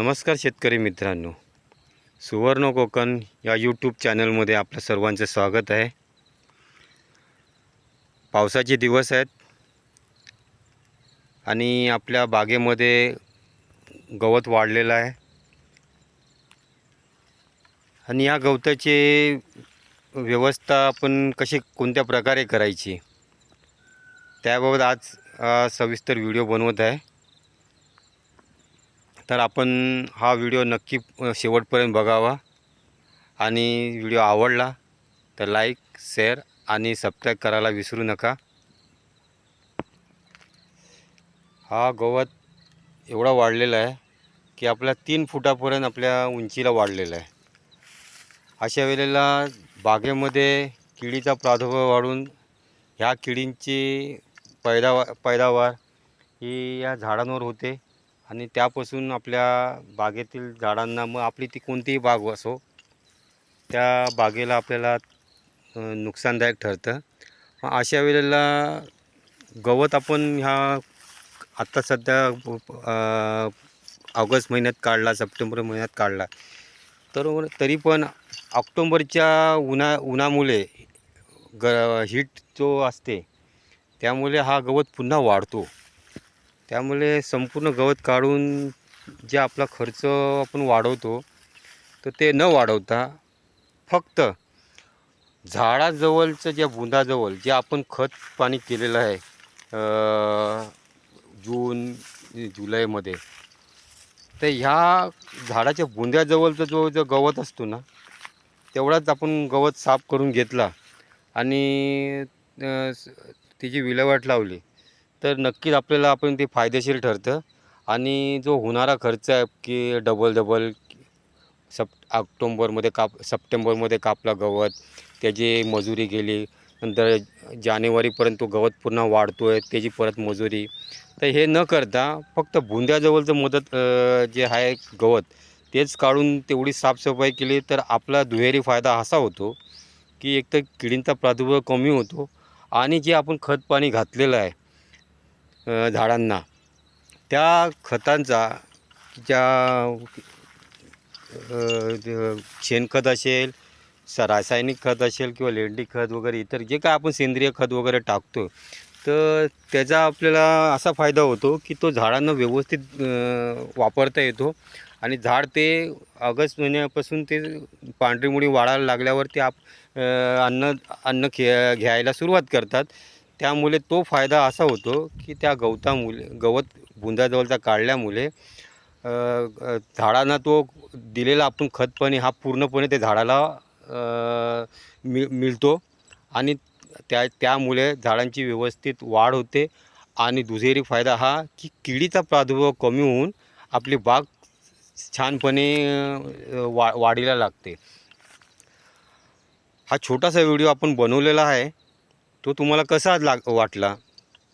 नमस्कार शेतकरी मित्रांनो. सुवर्ण कोकण या यूट्यूब चॅनलमध्ये आपलं सर्वांचं स्वागत आहे. पावसाचे दिवस आहेत. आणि आपल्या बागेमध्ये गवत वाढलेलं आहे. आणि या गवताचे व्यवस्था आपण कशी कोणत्या प्रकारे करायची? त्याबाबत आज सविस्तर व्हिडिओ बनवत आहे. तर आपण हा व्हिडिओ नक्की शेवटपर्यंत बघावा आणि व्हिडिओ आवडला तर लाईक शेअर आणि सबस्क्राईब करायला विसरू नका. हा गवत एवढा वाढलेला आहे की आपल्या तीन फुटापर्यंत आपल्या उंचीला वाढलेला आहे. अशा वेळेला बागेमध्ये किडीचा प्रादुर्भाव वाढून ह्या किडींची पैदावा पैदावार ही या झाडांवर होते. आणि त्यापासून आपल्या बागेतील झाडांना मग आपली ती कोणतीही बाग असो त्या बागेला आपल्याला नुकसानदायक ठरतं. मग अशा वेळेला गवत आपण ह्या आत्ता सध्या ऑगस्ट महिन्यात काढला सप्टेंबर महिन्यात काढला तर तरी पण ऑक्टोंबरच्या उन्हा उन्हामुळे ग हीट जो असते त्यामुळे हा गवत पुन्हा वाढतो. त्यामुळे संपूर्ण गवत काढून जे आपला खर्च आपण वाढवतो तर ते न वाढवता फक्त झाडाजवळचं ज्या बुंदाजवळ जे आपण खत पाणी केलेलं आहे जून जुलैमध्ये तर ह्या झाडाच्या बुंद्याजवळचं जो जो गवत असतो ना तेवढाच आपण गवत साफ करून घेतला आणि तिची त्याची विल्हेवाट लावली. तर नक्कीच आपल्याला आपण ते फायदेशीर ठरतं. आणि जो होणारा खर्च आहे की डबल डबल सप ऑक्टोंबरमध्ये काप सप्टेंबरमध्ये कापला गवत त्याची मजुरी गेली नंतर जानेवारीपर्यंत तो गवत पुन्हा वाढतो आहे त्याची परत मजुरी. तर हे न करता फक्त बुंद्याजवळचं मदत जे आहे गवत तेच काढून तेवढी साफसफाई केली तर आपला दुहेरी फायदा असा होतो की एक तर किडींचा प्रादुर्भाव कमी होतो आणि जे आपण खत पाणी घातलेलं आहे झाडांना. त्या खतांचा ज्या शेणखत असेल स रासायनिक खत असेल किंवा लेंडी खत वगैरे इतर जे काय आपण सेंद्रिय खत वगैरे टाकतो तर त्याचा आपल्याला असा फायदा होतो की तो झाडांना व्यवस्थित वापरता येतो. आणि झाड ते ऑगस्ट महिन्यापासून ते पांढरी मुळी वाढायला लागल्यावर ते आप अन्न अन्न खे घ्यायला सुरुवात करतात. त्यामुळे तो फायदा असा होतो की त्या गवतामुळे गवत बुंदाजवळचा काढल्यामुळे झाडांना तो दिलेला आपण खतपाणी हा पूर्णपणे ते झाडाला मि मिळ मिळतो. आणि त्या त्यामुळे झाडांची व्यवस्थित वाढ होते. आणि दुहेरी फायदा हा की किडीचा प्रादुर्भाव कमी होऊन आपली बाग छानपणे वा वाढीला लागते. हा छोटासा व्हिडिओ आपण बनवलेला आहे. तो तुम्हाला कसा लाग वाटला?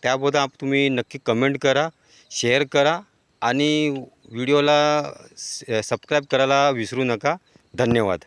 त्याबद्दल आप तुम्ही नक्की कमेंट करा शेअर करा आणि व्हिडिओला सबस्क्राईब करायला विसरू नका. धन्यवाद.